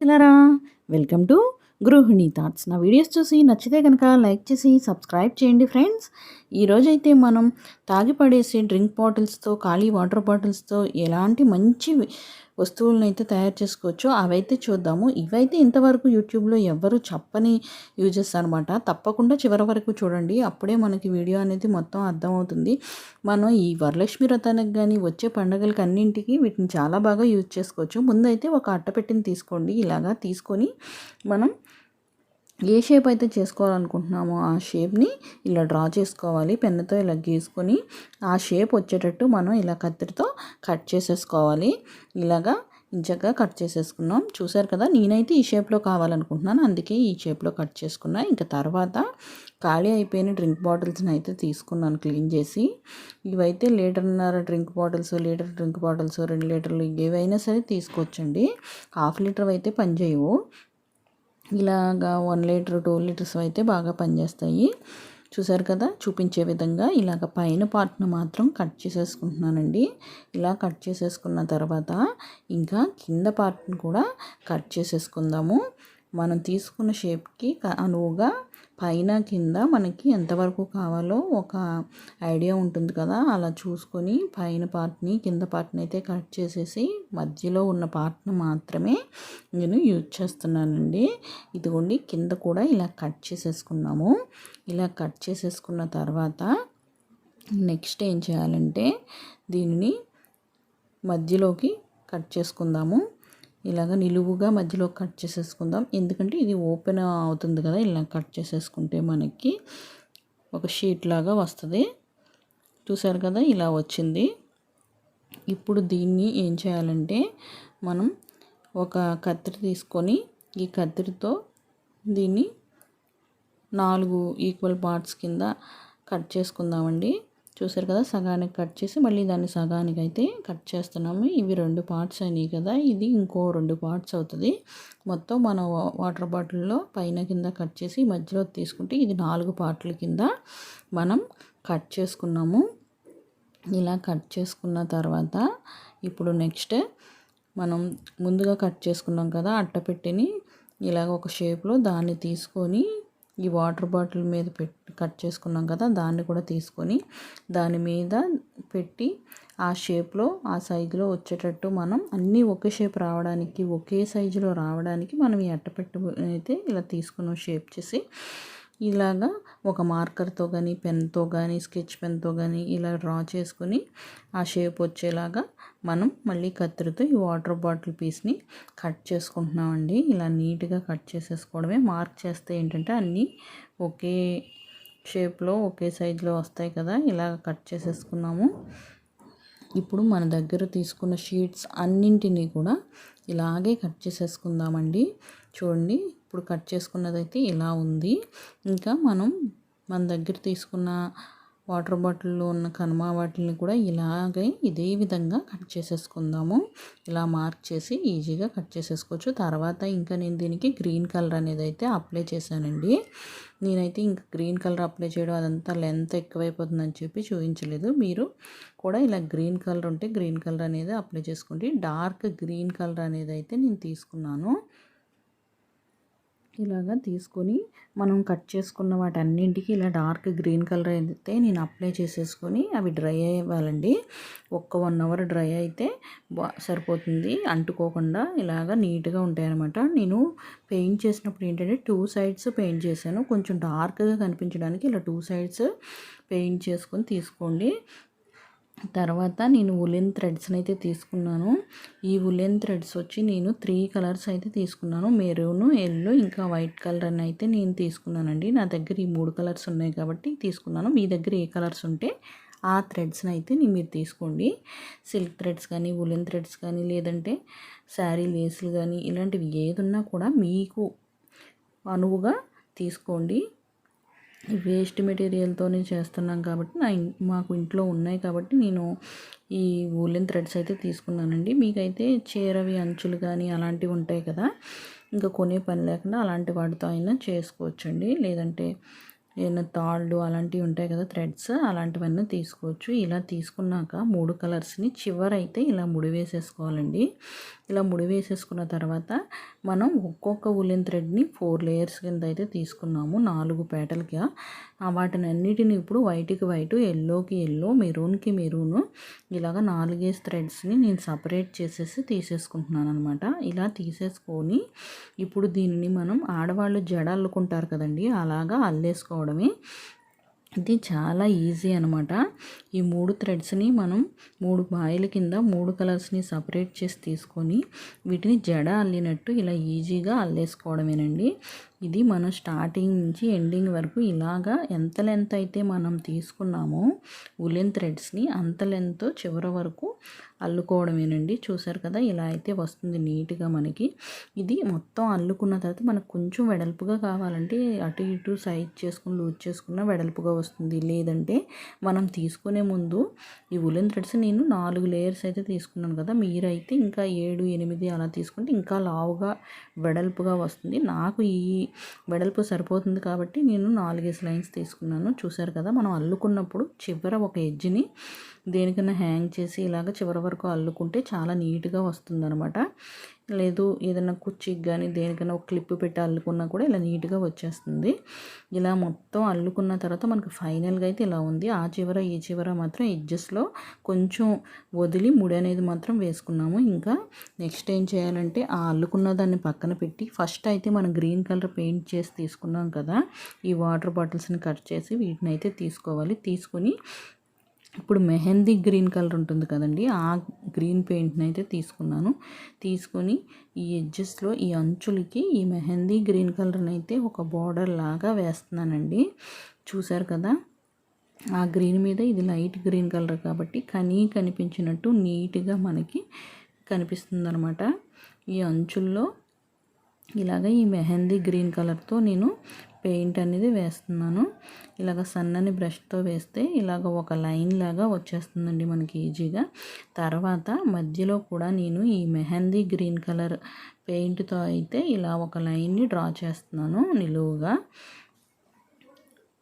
పిల్లరా welcome to Gruhini thoughts. నా videos చూసి నచ్చితే కనుక లైక్ చేసి సబ్స్క్రైబ్ చేయండి ఫ్రెండ్స్. ఈరోజైతే మనం తాగిపడేసి డ్రింక్ బాటిల్స్తో ఖాళీ వాటర్ బాటిల్స్తో ఎలాంటి మంచి వస్తువులను అయితే తయారు చేసుకోవచ్చో. అవైతే చూద్దాము. ఇవైతే ఇంతవరకు యూట్యూబ్లో ఎవరు చెప్పని యూజెస్ అనమాట తప్పకుండా చివరి వరకు చూడండి. అప్పుడే మనకి వీడియో అనేది మొత్తం అర్థమవుతుంది. మనం ఈ వరలక్ష్మి వ్రతానికి కానీ వచ్చే పండుగలకి అన్నింటికి వీటిని చాలా బాగా యూజ్ చేసుకోవచ్చు. ముందైతే ఒక అట్టపెట్టిని తీసుకోండి. ఇలాగా తీసుకొని మనం ఏ షేప్ అయితే చేసుకోవాలనుకుంటున్నామో ఆ షేప్ని ఇలా డ్రా చేసుకోవాలి. పెన్నుతో ఇలా గీసుకొని ఆ షేప్ వచ్చేటట్టు మనం ఇలా కత్తిరితో కట్ చేసేసుకోవాలి. ఇలాగా ఇంచగా కట్ చేసేసుకున్నాం. చూసారు కదా నేనైతే ఈ షేప్లో కావాలనుకుంటున్నాను. అందుకే ఈ షేప్లో కట్ చేసుకున్నా. ఇంకా తర్వాత ఖాళీ అయిపోయిన డ్రింక్ బాటిల్స్ని అయితే తీసుకున్నాను క్లీన్ చేసి. ఇవైతే లీటర్న్నర drink bottles litre drink bottles రెండు లీటర్లు ఏవైనా సరే తీసుకోవచ్చండి. హాఫ్ లీటర్ అయితే పనిచేయవు. ఇలాగా వన్ లీటర్ టూ లీటర్స్ అయితే బాగా పనిచేస్తాయి. చూసారు కదా? చూపించే విధంగా ఇలాగ పైన పార్ట్ను మాత్రం కట్ చేసేసుకుంటున్నానండి. ఇలా కట్ చేసేసుకున్న తర్వాత ఇంకా కింద పార్ట్ని కూడా కట్ చేసేసుకుందాము. మనం తీసుకున్న షేప్కి అనువుగా పైన కింద మనకి ఎంతవరకు కావాలో ఒక ఐడియా ఉంటుంది కదా అలా చూసుకొని పైన పార్ట్ని కింద పార్ట్ని అయితే కట్ చేసేసి మధ్యలో ఉన్న పార్ట్ని మాత్రమే నేను యూజ్ చేస్తున్నానండి. ఇదిగోండి కింద కూడా ఇలా కట్ చేసేసుకున్నాము. ఇలా కట్ చేసేసుకున్న తర్వాత నెక్స్ట్ ఏం చేయాలంటే దీనిని మధ్యలోకి కట్ చేసుకుందాము. ఇలాగ నిలువుగా మధ్యలో కట్ చేసేసుకుందాం. ఎందుకంటే ఇది ఓపెన్ అవుతుంది కదా ఇలా కట్ చేసేసుకుంటే మనకి ఒక షీట్ లాగా వస్తుంది. చూసారు కదా ఇలా వచ్చింది. ఇప్పుడు దీన్ని ఏం చేయాలంటే మనం ఒక కత్తిరి తీసుకొని ఈ కత్తిరితో దీన్ని నాలుగు ఈక్వల్ పార్ట్స్ కింద కట్ చేసుకుందామండి. చూసారు కదా సగానికి కట్ చేసి మళ్ళీ దాన్ని సగానికి అయితే కట్ చేస్తున్నాము. ఇవి రెండు పార్ట్స్ అయినాయి కదా ఇది ఇంకో రెండు పార్ట్స్ అవుతుంది. మొత్తం మన వాటర్ బాటిల్లో పైన కింద కట్ చేసి మధ్యలో తీసుకుంటే ఇది నాలుగు పార్ట్ల కింద మనం కట్ చేసుకున్నాము. ఇలా కట్ చేసుకున్న తర్వాత ఇప్పుడు నెక్స్ట్ మనం ముందుగా కట్ చేసుకున్నాం కదా అట్టపెట్టిని ఇలాగ ఒక షేప్లో దాన్ని తీసుకొని ఈ వాటర్ బాటిల్ మీద పెట్టి కట్ చేసుకున్నాం కదా దాన్ని కూడా తీసుకొని దాని మీద పెట్టి ఆ షేప్లో ఆ సైజులో వచ్చేటట్టు మనం అన్నీ ఒకే షేప్ రావడానికి ఒకే సైజులో రావడానికి మనం ఈ అట్టపెట్టు అయితే ఇలా తీసుకున్నాం షేప్ చేసి ఇలాగా ఒక మార్కర్తో కానీ పెన్తో కానీ స్కెచ్ పెన్తో కానీ ఇలా డ్రా చేసుకొని ఆ షేప్ వచ్చేలాగా మనం మళ్ళీ కత్తిరితో ఈ వాటర్ బాటిల్ పీస్ని కట్ చేసుకుంటున్నామండి. ఇలా నీట్గా కట్ చేసేసుకోవడమే. మార్క్ చేస్తే ఏంటంటే అన్నీ ఒకే షేప్లో ఒకే సైజులో వస్తాయి కదా. ఇలా కట్ చేసేసుకున్నాము. ఇప్పుడు మన దగ్గర తీసుకున్న షీట్స్ అన్నింటినీ కూడా ఇలాగే కట్ చేసేసుకుందామండి. చూడండి ఇప్పుడు కట్ చేసుకున్నదైతే ఇలా ఉంది. ఇంకా మనం మన దగ్గర తీసుకున్న వాటర్ బాటిల్లో ఉన్న కనుమ వాటిని కూడా ఇలాగే ఇదే విధంగా కట్ చేసేసుకుందాము. ఇలా మార్క్ చేసి ఈజీగా కట్ చేసేసుకోవచ్చు. తర్వాత ఇంకా నేను దీనికి గ్రీన్ కలర్ అనేది అయితే అప్లై చేశానండి. నేనైతే ఇంకా గ్రీన్ కలర్ అప్లై చేయడం అదంతా లెంత్ ఎక్కువైపోతుందని చెప్పి చూపించలేదు. మీరు కూడా ఇలా గ్రీన్ కలర్ ఉంటే గ్రీన్ కలర్ అనేది అప్లై చేసుకోండి. డార్క్ గ్రీన్ కలర్ అనేది అయితే నేను తీసుకున్నాను. ఇలాగా తీసుకొని మనం కట్ చేసుకున్న వాటన్నింటికి ఇలా డార్క్ గ్రీన్ కలర్ అయితే నేను అప్లై చేసేసుకొని అవి డ్రై అవ్వాలండి ఒక్క వన్ అవర్ డ్రై అయితే సరిపోతుంది. అంటుకోకుండా ఇలాగ నీట్గా ఉంటాయి అనమాట నేను పెయింట్ చేసినప్పుడు ఏంటంటే టూ సైడ్స్ పెయింట్ చేశాను. కొంచెం డార్క్గా కనిపించడానికి ఇలా టూ సైడ్స్ పెయింట్ చేసుకొని తీసుకోండి. తర్వాత నేను ఉలెన్ థ్రెడ్స్ని అయితే తీసుకున్నాను. ఈ ఉలెన్ థ్రెడ్స్ వచ్చి నేను త్రీ కలర్స్ అయితే తీసుకున్నాను. మెరూన్ ఎల్లో ఇంకా వైట్ కలర్ అని అయితే నేను తీసుకున్నానండి. నా దగ్గర ఈ మూడు కలర్స్ ఉన్నాయి కాబట్టి తీసుకున్నాను. మీ దగ్గర ఏ కలర్స్ ఉంటే ఆ థ్రెడ్స్ని అయితే మీరు తీసుకోండి. సిల్క్ థ్రెడ్స్ కానీ ఉలెన్ థ్రెడ్స్ కానీ లేదంటే శారీ లేసులు కానీ ఇలాంటివి ఏదున్నా కూడా మీకు అనువుగా తీసుకోండి. వేస్ట్ మెటీరియల్తోనే చేస్తున్నాం కాబట్టి నా మాకు ఇంట్లో ఉన్నాయి కాబట్టి నేను ఈ వూలెన్ థ్రెడ్స్ అయితే తీసుకున్నానండి. మీకైతే చీరవి అంచులు కానీ అలాంటివి ఉంటాయి కదా ఇంకా కొనే పని లేకుండా అలాంటి వాటితో అయినా చేసుకోవచ్చండి. లేదంటే ఏదైనా తాళ్ళు అలాంటివి ఉంటాయి కదా థ్రెడ్స్ అలాంటివన్నీ తీసుకోవచ్చు. ఇలా తీసుకున్నాక మూడు కలర్స్ని చివరైతే ఇలా ముడి వేసేసుకోవాలండి. ఇలా ముడి వేసేసుకున్న తర్వాత మనం ఒక్కొక్క ఉలెన్ థ్రెడ్ని ఫోర్ లేయర్స్ కింద అయితే తీసుకున్నాము నాలుగు పేటలుగా వాటిని అన్నిటిని ఇప్పుడు వైట్కి వైట్ ఎల్లోకి ఎల్లో మెరూన్కి మెరూన్ ఇలాగ నాలుగేసి థ్రెడ్స్ని నేను సపరేట్ చేసేసి తీసేసుకుంటున్నాను అనమాట ఇలా తీసేసుకొని ఇప్పుడు దీనిని మనం ఆడవాళ్ళు జడ అల్లుకుంటారు కదండి అలాగా అల్లేసుకోవడమే. ఇది చాలా ఈజీ అనమాట ఈ మూడు థ్రెడ్స్ని మనం మూడు బాయిల కింద మూడు కలర్స్ని సపరేట్ చేసి తీసుకొని వీటిని జడ అల్లినట్టు ఇలా ఈజీగా అల్లేసుకోవడమేనండి. ఇది మనం స్టార్టింగ్ నుంచి ఎండింగ్ వరకు ఇలాగా ఎంత లెంత్ అయితే మనం తీసుకున్నామో ఉలెన్ థ్రెడ్స్ని అంత లెంత్ చివరి వరకు అల్లుకోవడమేనండి. చూసారు కదా ఇలా అయితే వస్తుంది నీట్గా మనకి. ఇది మొత్తం అల్లుకున్న తర్వాత మనకు కొంచెం వెడల్పుగా కావాలంటే అటు ఇటు సైజ్ చేసుకుని లూజ్ చేసుకున్న వెడల్పుగా వస్తుంది. లేదంటే మనం తీసుకునే ముందు ఈ ఉలెన్ థ్రెడ్స్ నేను నాలుగు లేయర్స్ అయితే తీసుకున్నాను కదా మీరైతే ఇంకా ఏడు ఎనిమిది అలా తీసుకుంటే ఇంకా లావుగా వెడల్పుగా వస్తుంది. నాకు ఈ వెడల్పు సరిపోతుంది కాబట్టి నేను నాలుగేసి లైన్స్ తీసుకున్నాను. చూసారు కదా మనం అల్లుకున్నప్పుడు చివర ఒక ఎడ్జ్ని దేనికైనా హ్యాంగ్ చేసి ఇలాగ చివరి వరకు అల్లుకుంటే చాలా నీట్గా వస్తుందనమాట లేదు ఏదైనా కుర్చీకి కానీ దేనికైనా ఒక క్లిప్ పెట్టి అల్లుకున్నా కూడా ఇలా నీట్గా వచ్చేస్తుంది. ఇలా మొత్తం అల్లుకున్న తర్వాత మనకు ఫైనల్గా అయితే ఇలా ఉంది. ఆ చివర ఈ చివర మాత్రం ఎడ్జస్ట్లో కొంచెం వదిలి ముడి అనేది మాత్రం వేసుకున్నాము. ఇంకా నెక్స్ట్ ఏం చేయాలంటే ఆ అల్లుకున్న దాన్ని పక్కన పెట్టి ఫస్ట్ అయితే మనం గ్రీన్ కలర్ పెయింట్ చేసి తీసుకున్నాం కదా ఈ వాటర్ బాటిల్స్ని కట్ చేసి వీటిని అయితే తీసుకోవాలి. తీసుకొని ఇప్పుడు మెహందీ గ్రీన్ కలర్ ఉంటుంది కదండి ఆ గ్రీన్ పెయింట్ని అయితే తీసుకున్నాను. తీసుకొని ఈ ఎడ్జెస్లో ఈ అంచులకి ఈ మెహందీ గ్రీన్ కలర్ని అయితే ఒక బార్డర్ లాగా వేస్తున్నానండి. చూసారు కదా ఆ గ్రీన్ మీద ఇది లైట్ గ్రీన్ కలర్ కాబట్టి కనీ కనిపించినట్టు నీట్గా మనకి కనిపిస్తుంది అనమాట ఈ అంచుల్లో ఇలాగ ఈ మెహందీ గ్రీన్ కలర్తో నేను పెయింట్ అనేది వేస్తున్నాను. ఇలాగ సన్నని బ్రష్తో వేస్తే ఇలాగ ఒక లైన్ లాగా వచ్చేస్తుందండి మనకి ఈజీగా. తర్వాత మధ్యలో కూడా నేను ఈ మెహందీ గ్రీన్ కలర్ పెయింట్తో అయితే ఇలా ఒక లైన్ని డ్రా చేస్తున్నాను నిలువుగా.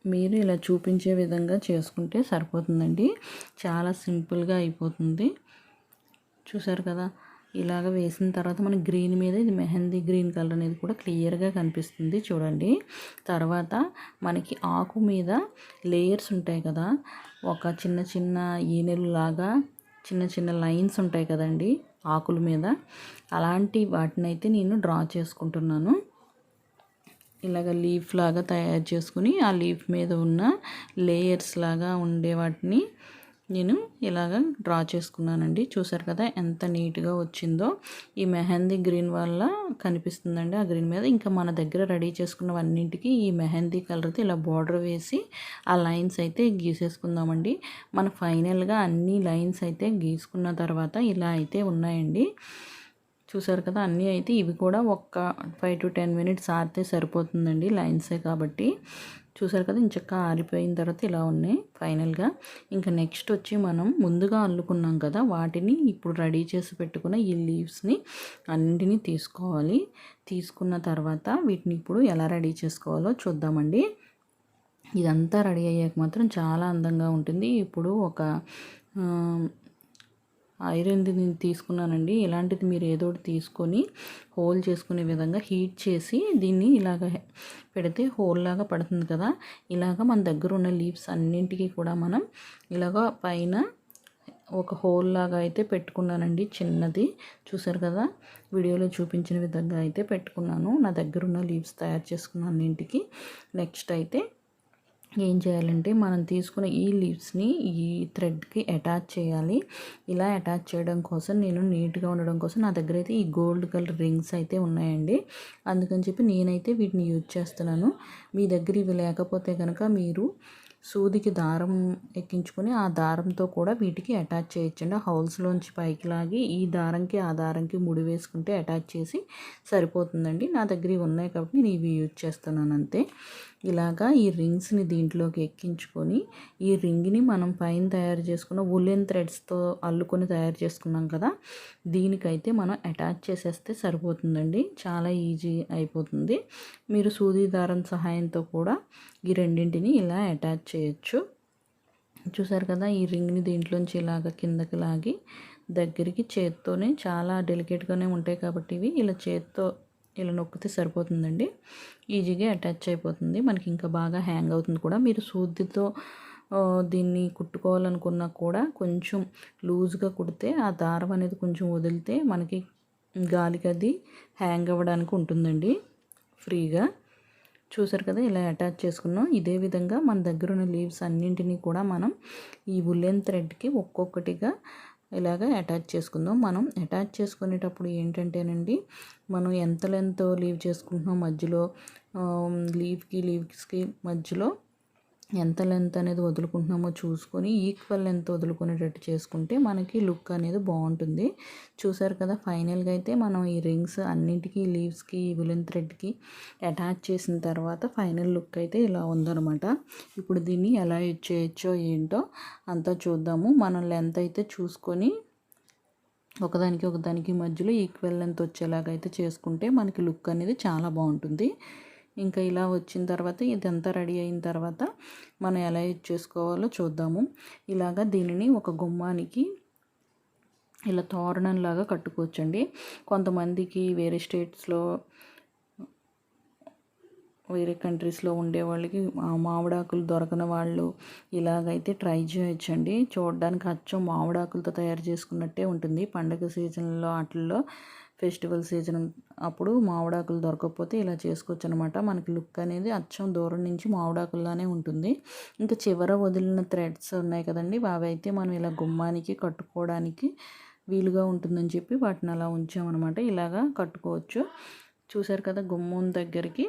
మీరు ఇలా చూపించే విధంగా చేసుకుంటే సరిపోతుందండి. చాలా సింపుల్గా అయిపోతుంది. చూసారు కదా? ఇలాగ వేసిన తర్వాత మనకి గ్రీన్ మీద ఇది మెహందీ గ్రీన్ కలర్ అనేది కూడా క్లియర్గా కనిపిస్తుంది చూడండి. తర్వాత మనకి ఆకు మీద లేయర్స్ ఉంటాయి కదా. ఒక చిన్న చిన్న ఈనెలు లాగా చిన్న చిన్న లైన్స్ ఉంటాయి కదండి ఆకుల మీద. అలాంటి వాటిని అయితే నేను డ్రా చేసుకుంటున్నాను. ఇలాగ లీఫ్ లాగా తయారు చేసుకుని ఆ లీఫ్ మీద ఉన్న లేయర్స్ లాగా ఉండే వాటిని నేను ఇలాగ డ్రా చేసుకున్నానండి. చూసారు కదా ఎంత నీట్గా వచ్చిందో. ఈ మెహందీ గ్రీన్ వల్ల కనిపిస్తుందండి ఆ గ్రీన్ మీద. ఇంకా మన దగ్గర రెడీ చేసుకున్నవన్నింటికి ఈ మెహందీ కలర్తో ఇలా బార్డర్ వేసి ఆ లైన్స్ అయితే గీసేసుకుందామండి. మన ఫైనల్గా అన్ని లైన్స్ అయితే గీసుకున్న తర్వాత ఇలా అయితే ఉన్నాయండి. చూసారు కదా అన్నీ అయితే ఇవి కూడా ఒక్క ఫైవ్ టు టెన్ మినిట్స్ ఆరితే సరిపోతుందండి లైన్సే కాబట్టి. చూసారు కదా ఇంచక్క ఆరిపోయిన తర్వాత ఇలా ఉన్నాయి ఫైనల్గా. ఇంకా నెక్స్ట్ వచ్చి మనం ముందుగా అల్లుకున్నాం కదా వాటిని ఇప్పుడు రెడీ చేసి పెట్టుకున్న ఈ లీవ్స్ని అన్నింటినీ తీసుకోవాలి. తీసుకున్న తర్వాత వీటిని ఇప్పుడు ఎలా రెడీ చేసుకోవాలో చూద్దామండి. ఇదంతా రెడీ అయ్యాక మాత్రం చాలా అందంగా ఉంటుంది. ఇప్పుడు ఒక ఐరన్ది నేను తీసుకున్నానండి. ఇలాంటిది మీరు ఏదో ఒకటి తీసుకొని హోల్ చేసుకునే విధంగా హీట్ చేసి దీన్ని ఇలాగ పెడితే హోల్ లాగా పడుతుంది కదా. ఇలాగ మన దగ్గర ఉన్న లీవ్స్ అన్నింటికి కూడా మనం ఇలాగ పైన ఒక హోల్ లాగా అయితే పెట్టుకున్నానండి. చిన్నది చూసారు కదా. వీడియోలో చూపించిన విధంగా అయితే పెట్టుకున్నాను. నా దగ్గర ఉన్న లీవ్స్ తయారు చేసుకున్నాను అన్నింటికి. నెక్స్ట్ అయితే ఏం చేయాలంటే మనం తీసుకున్న ఈ లీవ్స్ని ఈ థ్రెడ్కి అటాచ్ చేయాలి. ఇలా అటాచ్ చేయడం కోసం నేను నీట్గా ఉండడం కోసం నా దగ్గర అయితే ఈ గోల్డ్ కలర్ రింగ్స్ అయితే ఉన్నాయండి. అందుకని చెప్పి నేనైతే వీటిని యూజ్ చేస్తున్నాను. మీ దగ్గర ఇవి లేకపోతే కనుక మీరు సూదికి దారం ఎక్కించుకొని ఆ దారంతో కూడా వీటికి అటాచ్ చేయొచ్చండి. హౌల్స్లోంచి పైకి లాగి ఈ దారంకి ఆ దారంకి ముడి వేసుకుంటే అటాచ్ చేసి సరిపోతుందండి. నా దగ్గర ఇవి ఉన్నాయి కాబట్టి నేను ఇవి యూజ్ చేస్తున్నాను అంతే. ఇలాగా ఈ రింగ్స్ని దీంట్లోకి ఎక్కించుకొని ఈ రింగ్ని మనం పైన తయారు చేసుకున్న ఉలెన్ థ్రెడ్స్తో అల్లుకొని తయారు చేసుకున్నాం కదా దీనికైతే మనం అటాచ్ చేసేస్తే సరిపోతుందండి. చాలా ఈజీ అయిపోతుంది. మీరు సూది దారం సహాయంతో కూడా ఈ రెండింటిని ఇలా అటాచ్ చేయొచ్చు. చూసారు కదా ఈ రింగ్ని దీంట్లోంచి ఇలాగ కిందకి లాగి దగ్గరికి చేత్తోనే చాలా డెలికేట్గానే ఉంటాయి కాబట్టి ఇవి ఇలా చేత్తో ఇలా నొక్కితే సరిపోతుందండి. ఈజీగా అటాచ్ అయిపోతుంది. మనకి ఇంకా బాగా హ్యాంగ్ అవుతుంది కూడా. మీరు సూదితో దీన్ని కుట్టుకోవాలనుకున్నా కూడా కొంచెం లూజ్గా కుడితే ఆ దారం అనేది కొంచెం వదిలితే మనకి గాలికి అది హ్యాంగ్ అవ్వడానికి ఉంటుందండి. ఫ్రీగా. చూసారు కదా ఇలా అటాచ్ చేసుకున్నాం. ఇదే విధంగా మన దగ్గర ఉన్న లీవ్స్ అన్నింటినీ కూడా మనం ఈ ఉల్లెన్ థ్రెడ్కి ఒక్కొక్కటిగా ఇలాగ అటాచ్ చేసుకుందాం. మనం అటాచ్ చేసుకునేటప్పుడు ఏంటంటేనండి మనం ఎంత లెంత్ లీవ్ చేసుకుంటున్నాం మధ్యలో లీవ్కి లీవ్స్కి మధ్యలో ఎంత లెంత్ అనేది వదులుకుంటున్నామో చూసుకొని ఈక్వల్ లెంత్ వదులుకునేటట్టు చేసుకుంటే మనకి లుక్ అనేది బాగుంటుంది. చూసారు కదా ఫైనల్గా అయితే మనం ఈ రింగ్స్ అన్నింటికీ లీవ్స్కి విలన్ థ్రెడ్కి అటాచ్ చేసిన తర్వాత ఫైనల్ లుక్ అయితే ఇలా ఉందనమాట ఇప్పుడు దీన్ని ఎలా యూజ్ చేయొచ్చో ఏంటో అంతా చూద్దాము. మనం లెంత్ అయితే చూసుకొని ఒకదానికి ఒకదానికి మధ్యలో ఈక్వల్ లెంత్ వచ్చేలాగైతే చేసుకుంటే మనకి లుక్ అనేది చాలా బాగుంటుంది. ఇంకా ఇలా వచ్చిన తర్వాత ఇదంతా రెడీ అయిన తర్వాత మనం ఎలా యూజ్ చేసుకోవాలో చూద్దాము. ఇలాగా దీనిని ఒక గుమ్మానికి ఇలా తోరణంలాగా కట్టుకోవచ్చండి. కొంతమందికి వేరే స్టేట్స్లో వేరే కంట్రీస్లో ఉండే వాళ్ళకి మామిడాకులు దొరకని వాళ్ళు ఇలాగైతే ట్రై చేయొచ్చండి. చూడడానికి అచ్చం మామిడాకులతో తయారు చేసుకున్నట్టే ఉంటుంది. పండగ సీజన్లో వాటిల్లో ఫెస్టివల్ సీజన్ అప్పుడు మామిడాకులు దొరకకపోతే ఇలా చేసుకోవచ్చు అనమాట మనకి లుక్ అనేది అచ్చం దూరం నుంచి మామిడాకుల్లానే ఉంటుంది. ఇంకా చివర వదిలిన థ్రెడ్స్ ఉన్నాయి కదండి. అవి అయితే మనం ఇలా గుమ్మానికి కట్టుకోవడానికి వీలుగా ఉంటుందని చెప్పి వాటిని అలా ఉంచామన్నమాట. ఇలాగా కట్టుకోవచ్చు. చూసారు కదా గుమ్మం దగ్గరికి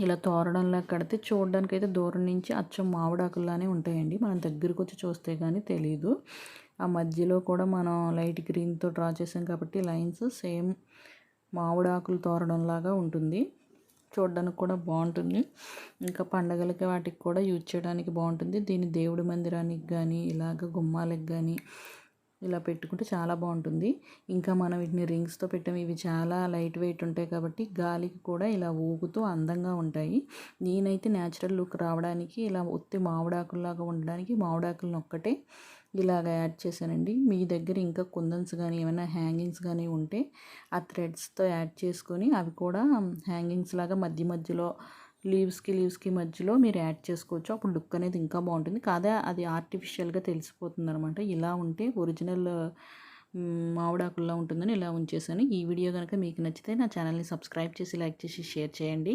ఇలా తోరణంలా కడితే చూడడానికి అయితే దూరం నుంచి అచ్చం మామిడాకుల్లానే ఉంటాయండి. మనం దగ్గరికి వచ్చి చూస్తే కానీ తెలియదు ఆ మధ్యలో కూడా మనం లైట్ గ్రీన్తో డ్రా చేసాం కాబట్టి లైన్స్ సేమ్ మామిడాకులు తోరణంలాగా ఉంటుంది. చూడడానికి కూడా బాగుంటుంది. ఇంకా పండగలకి వాటికి కూడా యూజ్ చేయడానికి బాగుంటుంది. దీన్ని దేవుడి మందిరానికి కానీ ఇలాగ గుమ్మాలకు కానీ ఇలా పెట్టుకుంటే చాలా బాగుంటుంది. ఇంకా మనం వీటిని రింగ్స్తో పెట్టాము ఇవి చాలా లైట్ వెయిట్ ఉంటాయి కాబట్టి గాలికి కూడా ఇలా ఊగుతూ అందంగా ఉంటాయి. నేనైతే న్యాచురల్ లుక్ రావడానికి ఇలా ఒత్తి మామిడాకుల్లాగా ఉండడానికి మామిడాకులను ఒక్కటే ఇలాగ యాడ్ చేశానండి. మీ దగ్గర ఇంకా కుందన్స్ కానీ ఏమైనా హ్యాంగింగ్స్ కానీ ఉంటే ఆ థ్రెడ్స్తో యాడ్ చేసుకొని అవి కూడా హ్యాంగింగ్స్ లాగా మధ్య మధ్యలో లీవ్స్కి లీవ్స్కి మధ్యలో మీరు యాడ్ చేసుకోవచ్చు. అప్పుడు లుక్ అనేది ఇంకా బాగుంటుంది. కాదా అది ఆర్టిఫిషియల్గా తెలిసిపోతుంది అనమాట ఇలా ఉంటే ఒరిజినల్ మామిడాకుల్లో ఉంటుందని ఇలా ఉంచేసాను ఈ వీడియో కనుక మీకు నచ్చితే నా ఛానల్ని సబ్స్క్రైబ్ చేసి లైక్ చేసి షేర్ చేయండి.